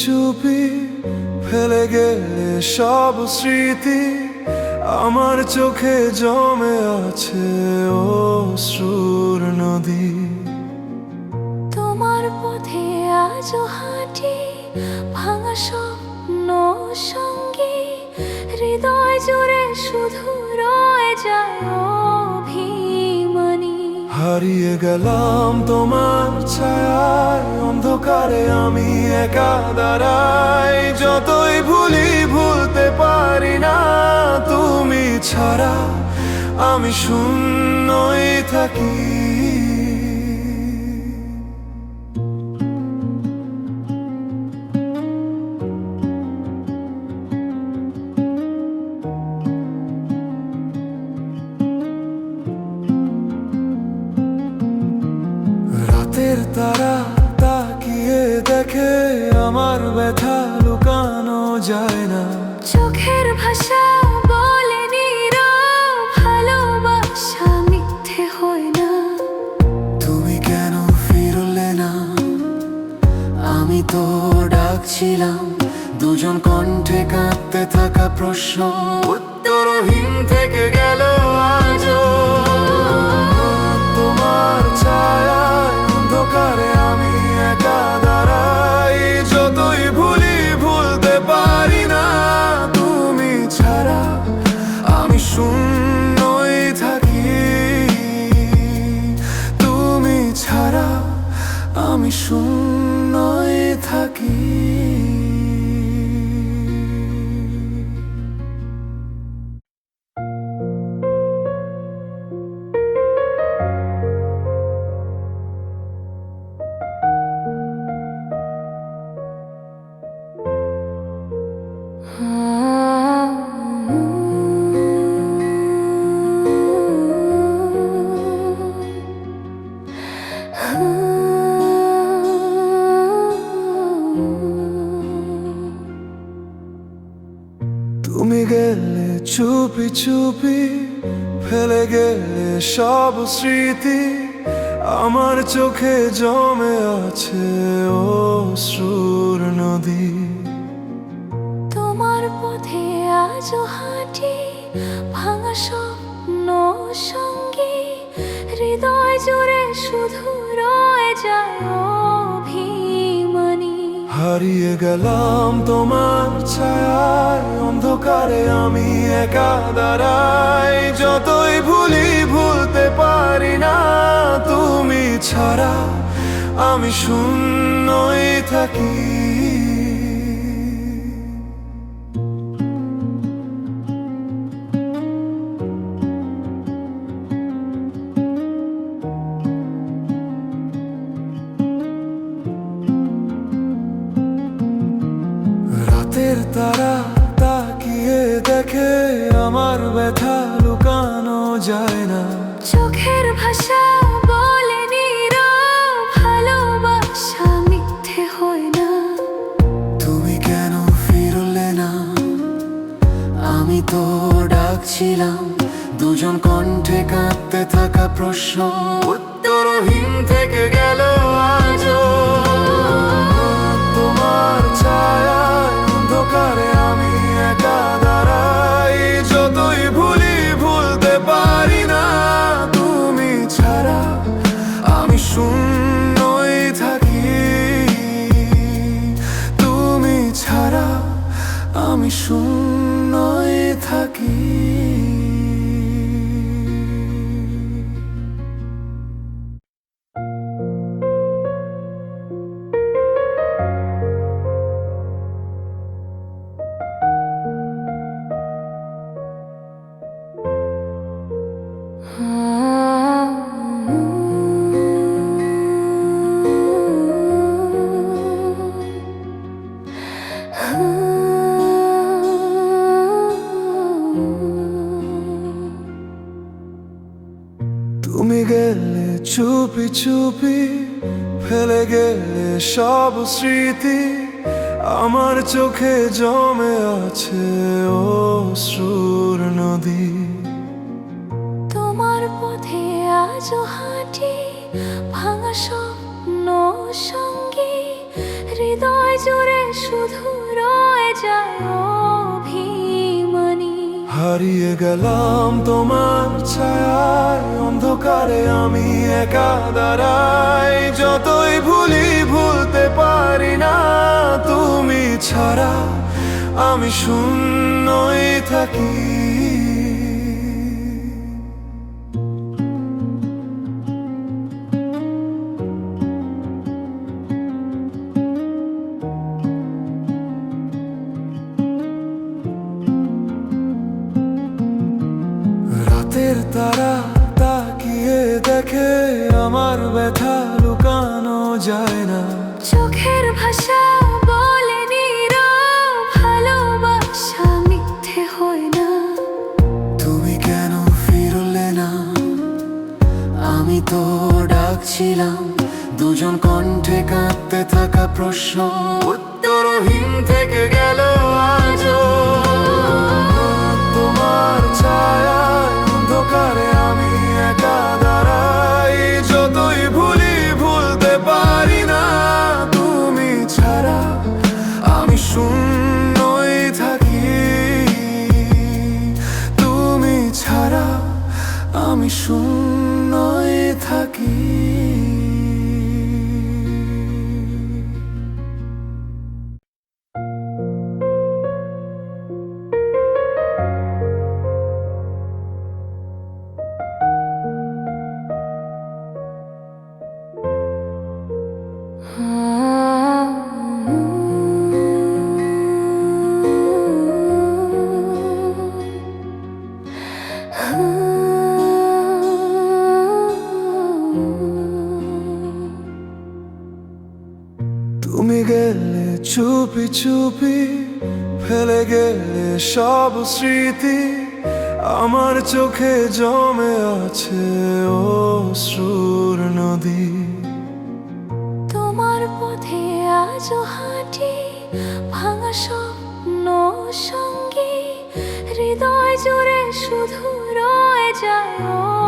চুপি ফেলে গেলে সব স্মৃতি আমার চোখে জমে আছে অশ্রুর নদী। তোমার পথে আজও হাঁটি ভাঙা স্বপ্ন সঙ্গে, হৃদয় জুড়ে শুধু রয়ে যায় হারিয়ে গেলাম তোমার ছায়ায়, অন্ধকারে আমি একা দাঁড়াই। যতই ভুলি ভুলতে পারি না, তুমি ছাড়া আমি শূন্যই থাকি। যায় না। চোখের ভাষা বলে ভালোবাসা মিথ্যে হয় না। তুমি কেন ফিরলে না? আমি তো ডাকছিলাম দুজন কণ্ঠে কাঁদতে থাকা প্রশ্ন। শূন্যই থাকি। চুপি চুপি ফেলে গেলে সব স্মৃতি আমার চোখে জমে আছে অশ্রুর নদী। তোমার পথে আজও হাঁটি ভাঙা স্বপ্ন সঙ্গে, হৃদয় জুড়ে শুধু রয়ে যায় হারিয়ে গেলাম তোমার ছায়ায়, অন্ধকারে আমি একা দাঁড়াই। যতই ভুলি ভুলতে পারি না, তুমি ছাড়া আমি শূন্যই থাকি। তারা তাকিয়ে দেখে আমার ব্যথা লুকানো যায় না। চোখের ভাষা বলেনি ভালোবাসা মিথ্যে হয় না। তুমি কেন ফিরলে না? আমি তো ডাকছিলাম দুজন কণ্ঠে কাঁদতে থাকা প্রশ্ন। আমি চুপি চুপি ফেলে গেলে সব স্মৃতি আমার চোখে জমে আছে অশ্রুর নদী। তোমার পথে আজও হাঁটি ভাঙা স্বপ্ন সঙ্গে, হৃদয় জুড়ে শুধু হারিয়ে গেলাম তোমার ছায় অন্ধকারে আমি একা দাঁড়াই। যতই ভুলি ভুলতে পারি না, তুমি ছাড়া আমি শূন্যই থাকি। রাতের তারা তাকিয়ে দেখে আমার ব্যথা লুকানো যায় না। চোখের ভাষা বলেনি ভালোবাসা মিথ্যে হয় না। তুমি কেন ফিরলে না? আমি তো ডাকছিলাম দুজন কণ্ঠে কাঁদতে থাকা প্রশ্ন উত্তরহীন থেকে ছাড়া আমি শূন্যই থাকি। চুপি চুপি ফেলে গেলে সব স্মৃতি আমার চোখে জমে আছে, ও সুর নদী। তোমার পথে আজও হাঁটি, ভাঙা স্বপ্ন সঙ্গী, হৃদয় জুড়ে শুধু রয়ে যায়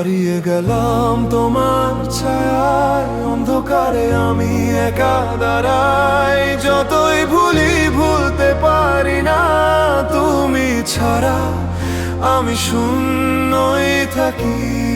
হারিয়ে গেলাম তোমার ছায় অন্ধকারে আমি একা দাঁড়াই। যতই ভুলি ভুলতে পারি না, তুমি ছাড়া আমি শূন্যই থাকি।